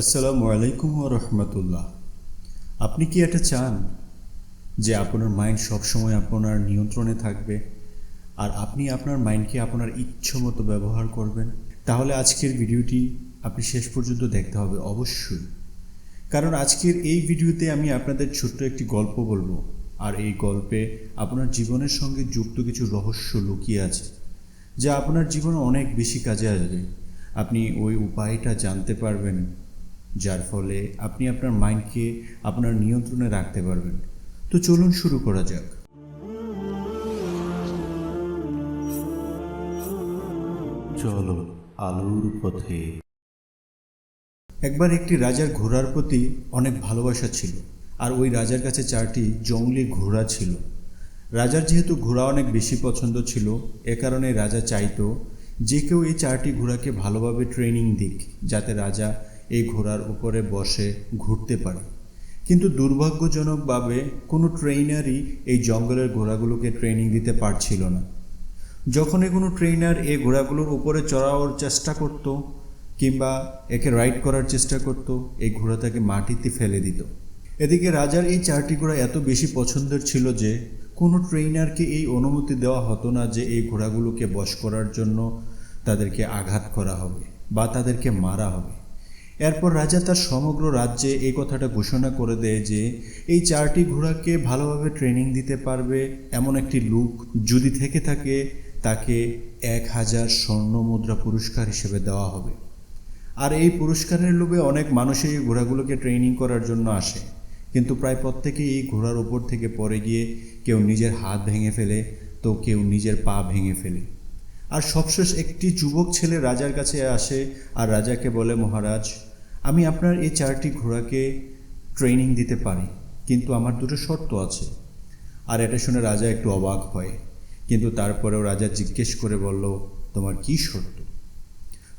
আসসালামু আলাইকুম রহমতুল্লাহ। আপনি কি এটা চান যে আপনার মাইন্ড সবসময় আপনার নিয়ন্ত্রণে থাকবে আর আপনি আপনার মাইন্ডকে আপনার ইচ্ছে মতো ব্যবহার করবেন? তাহলে আজকের ভিডিওটি আপনি শেষ পর্যন্ত দেখতে হবে অবশ্যই। কারণ আজকের এই ভিডিওতে আমি আপনাদের ছোট্ট একটি গল্প বলব আর এই গল্পে আপনার জীবনের সঙ্গে যুক্ত কিছু রহস্য লুকিয়ে আছে যা আপনার জীবনে অনেক বেশি কাজে আসবে। আপনি ওই উপায়টা জানতে পারবেন যার ফলে আপনি আপনার মাইন্ডকে আপনার নিয়ন্ত্রণে রাখতে পারবেন। তো চলুন শুরু করা যাক। চলো আলোর পথে। একবার একটি রাজার ঘোড়ার প্রতি অনেক ভালোবাসা ছিল আর ওই রাজার কাছে চারটি জঙ্গলি ঘোড়া ছিল। রাজার যেহেতু ঘোড়া অনেক বেশি পছন্দ ছিল এ কারণে রাজা চাইতো যে কেউ এই চারটি ঘোড়াকে ভালোভাবে ট্রেনিং দিক যাতে রাজা এই ঘোড়ার উপরে বসে ঘুরতে পারে। কিন্তু দুর্ভাগ্যজনকভাবে কোনো ট্রেইনারই এই জঙ্গলের ঘোড়াগুলোকে ট্রেনিং দিতে পারছিল না। যখনই কোনো ট্রেইনার এই ঘোড়াগুলোর উপরে চড়াওয়ার চেষ্টা করত কিংবা একে রাইড করার চেষ্টা করত, এই ঘোড়া তাকে মাটিতে ফেলে দিত। এদিকে রাজার এই চারটি ঘোড়া এত বেশি পছন্দের ছিল যে, কোনো ট্রেইনারকে এই অনুমতি দেওয়া হতো না যে এই ঘোড়াগুলোকে বশ করার জন্য তাদেরকে আঘাত করা হবে বা তাদেরকে মারা হবে। এরপর রাজা তার সমগ্র রাজ্যে এই কথাটা ঘোষণা করে দেয় যে, এই চারটি ঘোড়াকে ভালোভাবে ট্রেনিং দিতে পারবে এমন একটি লুক যদি থেকে থাকে, তাকে এক হাজার স্বর্ণ মুদ্রা পুরস্কার হিসেবে দেওয়া হবে। আর এই পুরস্কারের লোভে অনেক মানুষই এই ঘোড়াগুলোকে ট্রেনিং করার জন্য আসে। কিন্তু প্রায় প্রত্যেকেই এই ঘোড়ার ওপর থেকে পড়ে গিয়ে কেউ নিজের হাত ভেঙে ফেলে, তো কেউ নিজের পা ভেঙে ফেলে। আর সবশেষ একটি যুবক ছেলে রাজার কাছে আসে আর রাজাকে বলে, মহারাজ, আমি আপনার এই চারটি ঘোড়াকে ট্রেনিং দিতে পারি, কিন্তু আমার দুটো শর্ত আছে। আর এটা শুনে রাজা একটু অবাক হয়, কিন্তু তারপরেও রাজা জিজ্ঞেস করে বলল, তোমার কী শর্ত?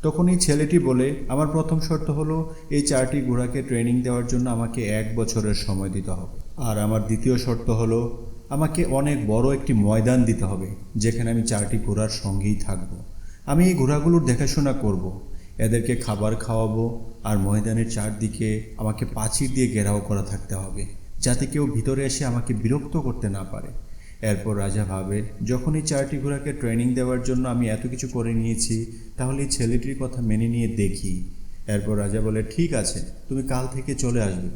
তখন এই ছেলেটি বলে, আমার প্রথম শর্ত হলো, এই চারটি ঘোড়াকে ট্রেনিং দেওয়ার জন্য আমাকে এক বছরের সময় দিতে হবে। আর আমার দ্বিতীয় শর্ত হলো আমাকে অনেক বড় একটি ময়দান দিতে হবে, যেখানে আমি চারটি ঘোড়ার সঙ্গেই থাকব। আমি এই ঘোড়াগুলোর দেখাশোনা করব। এদেরকে খাবার খাওয়াবো আর ময়দানের চারদিকে আমাকে পাঁচির দিয়ে ঘেরাও করা থাকতে হবে, যাতে কেউ ভিতরে এসে আমাকে বিরক্ত করতে না পারে। এরপর রাজা ভাবে, যখন এই চারটি ঘোড়াকে ট্রেনিং দেওয়ার জন্য আমি এত কিছু করে নিয়েছি, তাহলে এই ছেলেটির কথা মেনে নিয়ে দেখি। এরপর রাজা বলে, ঠিক আছে, তুমি কাল থেকে চলে আসবে।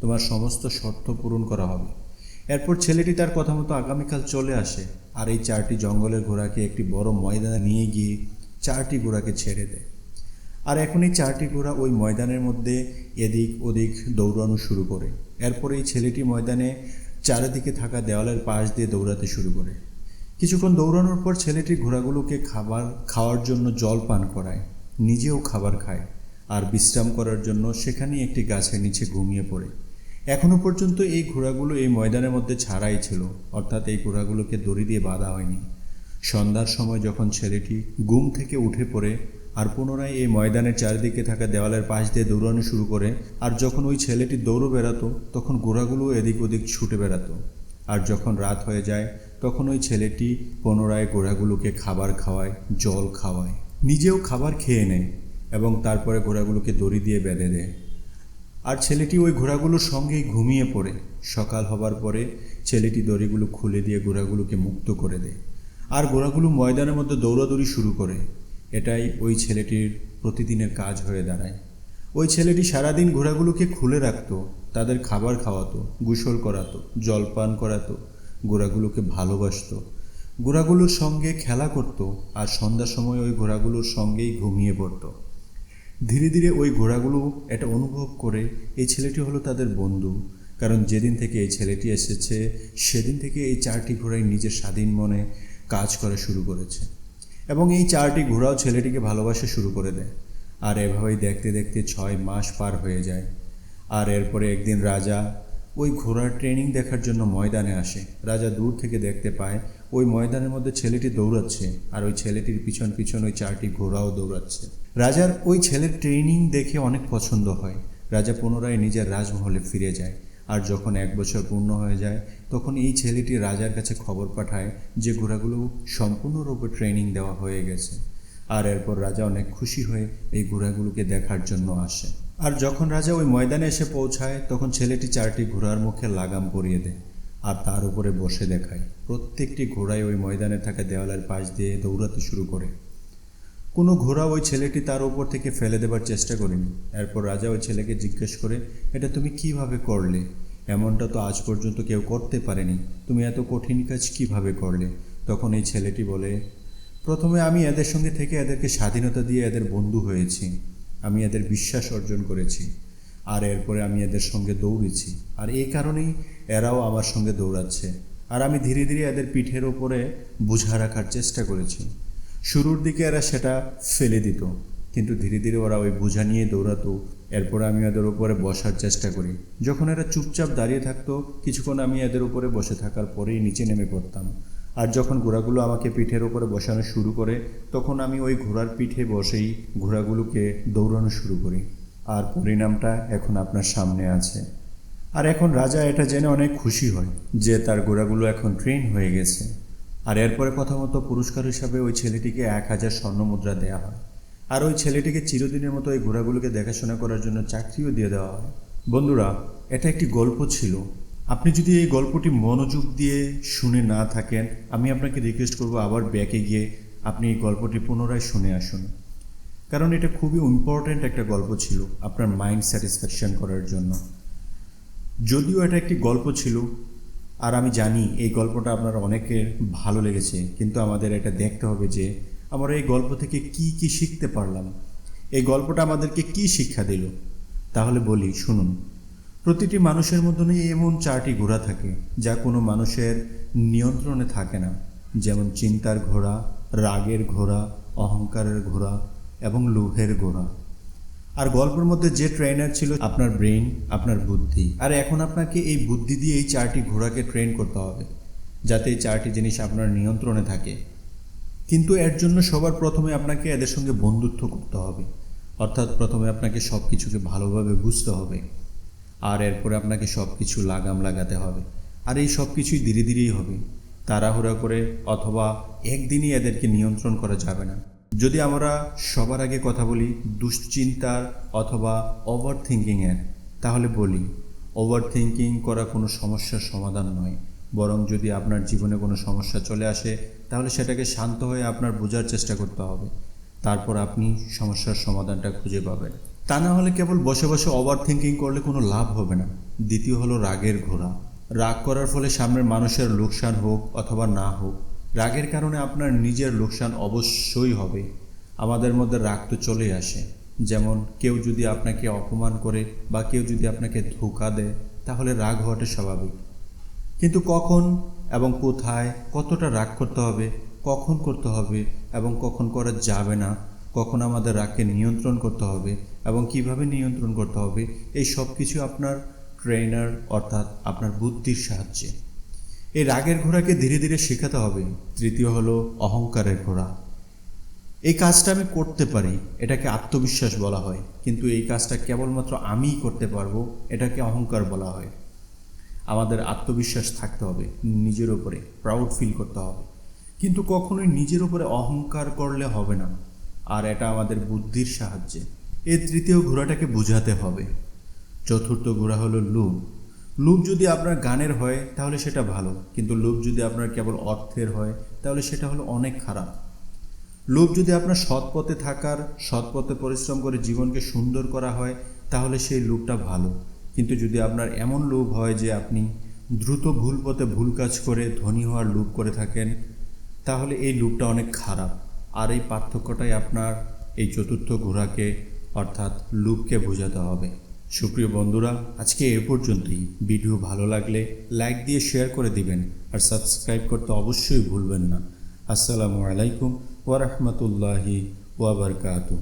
তোমার সমস্ত শর্ত পূরণ করা হবে। এরপর ছেলেটি তার কথা মতো আগামীকাল চলে আসে আর এই চারটি জঙ্গলের ঘোড়াকে একটি বড় ময়দানে নিয়ে গিয়ে চারটি ঘোড়াকে ছেড়ে দেয়। আর এখন এই চারটি ঘোড়া ওই ময়দানের মধ্যে এদিক ওদিক দৌড়ানো শুরু করে। এরপর এই ছেলেটি ময়দানে চারিদিকে থাকা দেওয়ালের পাশ দিয়ে দৌড়াতে শুরু করে। কিছুক্ষণ দৌড়ানোর পর ছেলেটি ঘোড়াগুলোকে খাবার খাওয়ার জন্য জল পান করায়, নিজেও খাবার খায়। আর বিশ্রাম করার জন্য সেখানেই একটি গাছের নিচে ঘুমিয়ে পড়ে। এখনও পর্যন্ত এই ঘোড়াগুলো এই ময়দানের মধ্যে ছাড়াই ছিল, অর্থাৎ এই ঘোড়াগুলোকে দড়ি দিয়ে বাঁধা হয়নি। সন্ধ্যার সময় যখন ছেলেটি গুম থেকে উঠে পড়ে আর পুনরায় এই ময়দানের চারিদিকে থাকা দেওয়ালের পাশ দিয়ে দৌড়ানো শুরু করে, আর যখন ওই ছেলেটি দৌড়ো বেড়াতো, তখন ঘোড়াগুলো এদিক ওদিক ছুটে বেড়াতো। আর যখন রাত হয়ে যায়, তখন ওই ছেলেটি পুনরায় ঘোড়াগুলোকে খাবার খাওয়ায়, জল খাওয়ায়, নিজেও খাবার খেয়ে নেয় এবং তারপরে ঘোড়াগুলোকে দড়ি দিয়ে বেঁধে দেয়। আর ছেলেটি ওই ঘোড়াগুলোর সঙ্গেই ঘুমিয়ে পড়ে। সকাল হবার পরে ছেলেটি দড়িগুলো খুলে দিয়ে ঘোড়াগুলোকে মুক্ত করে দেয় আর ঘোড়াগুলো ময়দানের মধ্যে দৌড়াদৌড়ি শুরু করে। এটাই ওই ছেলেটির প্রতিদিনের কাজ হয়ে দাঁড়ায়। ওই ছেলেটি সারাদিন ঘোড়াগুলোকে খুলে রাখতো, তাদের খাবার খাওয়াতো, গোসল করাতো, জলপান করাতো, ঘোড়াগুলোকে ভালোবাসত। ঘোড়াগুলোর সঙ্গে খেলা করত আর সন্ধ্যার সময় ওই ঘোড়াগুলোর সঙ্গেই ঘুমিয়ে পড়তো। ধীরে ধীরে ওই ঘোড়াগুলো এটা অনুভব করে এই ছেলেটি হলো তাদের বন্ধু। কারণ যেদিন থেকে এই ছেলেটি এসেছে, সেদিন থেকে এই চারটি ঘোড়াই নিজের স্বাধীন মনে কাজ করা শুরু করেছে। এবং এই চারটি ঘোড়াও ছেলেটিকে ভালোবাসা শুরু করে দেয়। আর এভাবেই দেখতে দেখতে ছয় মাস পার হয়ে যায়। আর এরপরে একদিন রাজা ওই ঘোড়ার ট্রেনিং দেখার জন্য ময়দানে আসে। রাজা দূর থেকে দেখতে পায় ওই ময়দানের মধ্যে ছেলেটি দৌড়াচ্ছে আর ওই ছেলেটির পিছন পিছন ওই চারটি ঘোড়াও দৌড়াচ্ছে। রাজার ওই ছেলের ট্রেনিং দেখে অনেক পছন্দ হয়। রাজা পুনরায় নিজের রাজমহলে ফিরে যায় আর যখন এক বছর পূর্ণ হয়ে যায়, তখন এই ছেলেটি রাজার কাছে খবর পাঠায় যে ঘোড়াগুলো সম্পূর্ণরূপে ট্রেনিং দেওয়া হয়ে গেছে। আর এরপর রাজা অনেক খুশি হয়ে এই ঘোড়াগুলোকে দেখার জন্য আসে। আর যখন রাজা ওই ময়দানে এসে পৌঁছায়, তখন ছেলেটি চারটি ঘোড়ার মুখে লাগাম পরিয়ে দেয়। আর তার উপরে বসে দেখায়। প্রত্যেকটি ঘোড়ায় ওই ময়দানে থাকা দেওয়ালের পাশ দিয়ে দৌড়াতে শুরু করে। কোনো ঘোড়া ওই ছেলেটি তার উপর থেকে ফেলে দেবার চেষ্টা করেনি। এরপর রাজা ওই ছেলেকে জিজ্ঞেস করে, এটা তুমি কীভাবে করলে? এমনটা তো আজ পর্যন্ত কেউ করতে পারেনি। তুমি এত কঠিন কাজ কীভাবে করলে? তখন এই ছেলেটি বলে, প্রথমে আমি এদের সঙ্গে থেকে এদেরকে স্বাধীনতা দিয়ে এদের বন্ধু হয়েছি। আমি এদের বিশ্বাস অর্জন করেছি। আর এরপরে আমি এদের সঙ্গে দৌড়েছি। আর এই কারণেই এরাও আমার সঙ্গে দৌড়াচ্ছে। আর আমি ধীরে ধীরে এদের পিঠের ওপরে বোঝা রাখার চেষ্টা করেছি। শুরুর দিকে এরা সেটা ফেলে দিত, কিন্তু ধীরে ধীরে ওরা ওই বোঝা নিয়ে দৌড়াতো। এরপর আমি এদের উপরে বসার চেষ্টা করি। যখন এরা চুপচাপ দাঁড়িয়ে থাকতো, কিছুক্ষণ আমি এদের উপরে বসে থাকার পরেই নিচে নেমে পড়তাম। আর যখন ঘোড়াগুলো আমাকে পিঠের ওপরে বসানো শুরু করে, তখন আমি ওই ঘোড়ার পিঠে বসেই ঘোড়াগুলোকে দৌড়ানো শুরু করি। আর পরিণামটা এখন আপনার সামনে আছে। আর এখন রাজা এটা জেনে অনেক খুশি হয় যে তার ঘোড়াগুলো এখন ট্রেন হয়ে গেছে। আর এরপরে কথা মতো পুরস্কার হিসাবে ওই ছেলেটিকে এক হাজার স্বর্ণ মুদ্রা দেওয়া হয়। আর ওই ছেলেটিকে চিরদিনের মতো এই ঘোড়াগুলোকে দেখাশোনা করার জন্য চাকরিও দিয়ে দেওয়া হয়। বন্ধুরা, এটা একটি গল্প ছিল। আপনি যদি এই গল্পটি মনোযোগ দিয়ে শুনে না থাকেন, আমি আপনাকে রিকোয়েস্ট করব আবার ব্যাকে গিয়ে আপনি এই গল্পটি পুনরায় শুনে আসুন। কারণ এটা খুবই ইম্পর্ট্যান্ট একটা গল্প ছিল আপনার মাইন্ড স্যাটিসফ্যাকশন করার জন্য। যদিও এটা একটি গল্প ছিল, আর আমি জানি এই গল্পটা আপনার অনেকের ভালো লেগেছে, কিন্তু আমাদের এটা দেখতে হবে যে আমরা এই গল্প থেকে কি কি শিখতে পারলাম, এই গল্পটা আমাদেরকে কি শিক্ষা দিল। তাহলে বলি, শুনুন, প্রতিটি মানুষের মধ্যে এমন চারটি ঘোড়া থাকে যা কোনো মানুষের নিয়ন্ত্রণে থাকে না। যেমন চিন্তার ঘোড়া, রাগের ঘোড়া, অহংকারের ঘোড়া এবং লোভের ঘোড়া আর গল্পের মধ্যে যে ট্রেনার ছিল, আপনার ব্রেন আপনার বুদ্ধি। আর এখন আপনাকে এই বুদ্ধি দিয়ে এই চারটি ঘোড়াকে ট্রেন করতে হবে, যাতে এই চারটি জিনিস আপনার নিয়ন্ত্রণে থাকে। কিন্তু এর জন্য সবার প্রথমে আপনাকে এদের সঙ্গে বন্ধুত্ব করতে হবে। অর্থাৎ প্রথমে আপনাকে সব কিছুকে ভালোভাবে বুঝতে হবে। আর এরপরে আপনাকে সব কিছু লাগাম লাগাতে হবে। আর এই সব কিছুই ধীরে ধীরেই হবে। তাড়াহুড়া করে অথবা একদিনই এদেরকে নিয়ন্ত্রণ করা যাবে না। যদি আমরা সবার আগে কথা বলি দুশ্চিন্তার অথবা ওভার থিঙ্কিংয়ের তাহলে বলি ওভার থিঙ্কিং করা কোনো সমস্যার সমাধান নয়। বরং যদি আপনার জীবনে কোনো সমস্যা চলে আসে, তাহলে সেটাকে শান্ত হয়ে আপনার বোঝার চেষ্টা করতে হবে। তারপর আপনি সমস্যার সমাধানটা খুঁজে পাবেন। তা না হলে কেবল বসে বসে ওভার থিঙ্কিং করলে কোনো লাভ হবে না। দ্বিতীয় হলো রাগের ঘোড়া। রাগ করার ফলে সামনের মানুষের লোকসান হোক অথবা না হোক রাগের কারণে আপনার নিজের লোকসান অবশ্যই হবে। আমাদের মধ্যে রাগ তো চলেই আসে। যেমন কেউ যদি আপনাকে অপমান করে বা কেউ যদি আপনাকে ধোকা দেয়, তাহলে রাগ হওয়াটা স্বাভাবিক। কিন্তু কখন এবং কোথায় কতটা রাগ করতে হবে, কখন করতে হবে এবং কখন করা যাবে না, কখন আমাদের রাগকে নিয়ন্ত্রণ করতে হবে এবং কীভাবে নিয়ন্ত্রণ করতে হবে, এই সব কিছু আপনার ট্রেনার অর্থাৎ আপনার বুদ্ধির সাহায্যে। এই রাগের ঘোড়াকে ধীরে ধীরে শেখাতে হবে। তৃতীয় হলো অহংকারের ঘোড়া। এই কাজটা আমি করতে পারি, এটাকে আত্মবিশ্বাস বলা হয়। কিন্তু এই কাজটা কেবলমাত্র আমিই করতে পারব, এটাকে অহংকার বলা হয়। আমাদের আত্মবিশ্বাস থাকতে হবে, নিজের ওপরে প্রাউড ফিল করতে হবে। কিন্তু কখনোই নিজের উপরে অহংকার করলে হবে না। আর এটা আমাদের বুদ্ধির সাহায্যে। এই তৃতীয় ঘোড়াটাকে বোঝাতে হবে। চতুর্থ ঘোড়া হলো লুপ লুপ যদি আপনার গানের হয়, তাহলে সেটা ভালো। কিন্তু লুপ যদি আপনার কেবল অর্থের হয়, তাহলে সেটা হলো অনেক খারাপ। লোভ যদি আপনার সৎ পথে থাকার, সৎ পথে পরিশ্রম করে জীবনকে সুন্দর করা হয়, তাহলে সেই লোভটা ভালো। কিন্তু যদি আপনার এমন লোভ হয় যে আপনি দ্রুত ভুল পথে ভুল কাজ করে ধনী হওয়ার লোভ করে থাকেন, তাহলে এই লোভটা অনেক খারাপ। আর এই পার্থক্যটাই আপনার এই চতুর্থ ঘোড়াকে, অর্থাৎ লুপকে বোঝাতে হবে। সুপ্রিয় বন্ধুরা, আজকে এ পর্যন্তই। ভিডিও ভালো লাগলে লাইক দিয়ে শেয়ার করে দিবেন আর সাবস্ক্রাইব করতে অবশ্যই ভুলবেন না। আসসালামু আলাইকুম ওয়ারহমতুল্লাহি ওয়াবারকাতু